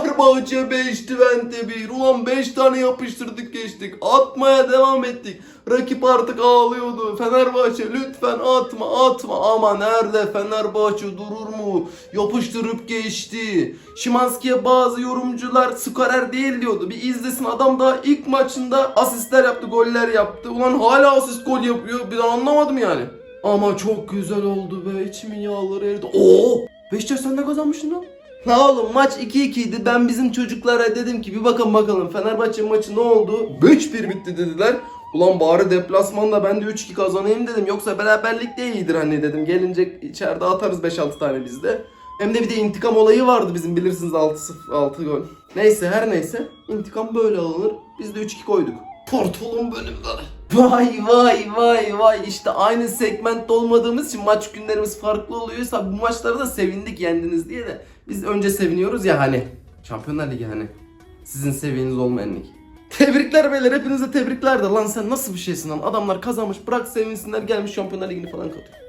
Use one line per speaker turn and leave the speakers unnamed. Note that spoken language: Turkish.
Fenerbahçe 5 Twente 1. Ulan 5 tane yapıştırdık geçtik. Atmaya devam ettik. Rakip artık ağlıyordu. Fenerbahçe lütfen atma atma. Ama nerede Fenerbahçe durur mu? Yapıştırıp geçti. Şimanski'ye bazı yorumcular skorer değil diyordu. Bir izlesin adam daha ilk maçında asistler yaptı, goller yaptı. Ulan hala asist gol yapıyor. Bir anlamadım yani. Ama çok güzel oldu be. İçimin yağları eridi. Oo! Beşiktaş sen de kazanmışsın lan. La oğlum maç 2-2 idi. Ben bizim çocuklara dedim ki bir bakın bakalım Fenerbahçe maçı ne oldu? 5-1 bitti dediler. Ulan bari deplasmanda ben de 3-2 kazanayım dedim. Yoksa beraberlik de iyidir hani dedim. Gelince içeride atarız 5-6 tane bizde. Hem de bir de intikam olayı vardı bizim bilirsiniz 6-0 6 gol. Neyse her neyse intikam böyle alınır. Biz de 3-2 koyduk. Portolum benim de. Vay vay vay vay. İşte aynı segmentte olmadığımız için maç günlerimiz farklı oluyorsa bu maçlarda da sevindik yendiniz diye de. Biz önce seviniyoruz ya hani. Şampiyonlar Ligi hani. Sizin seviyeniz olmayan lig. Tebrikler beyler hepinize tebrikler de. Lan sen nasıl bir şeysin lan? Adamlar kazanmış bırak sevinsinler gelmiş Şampiyonlar Ligi'ni falan katıyor.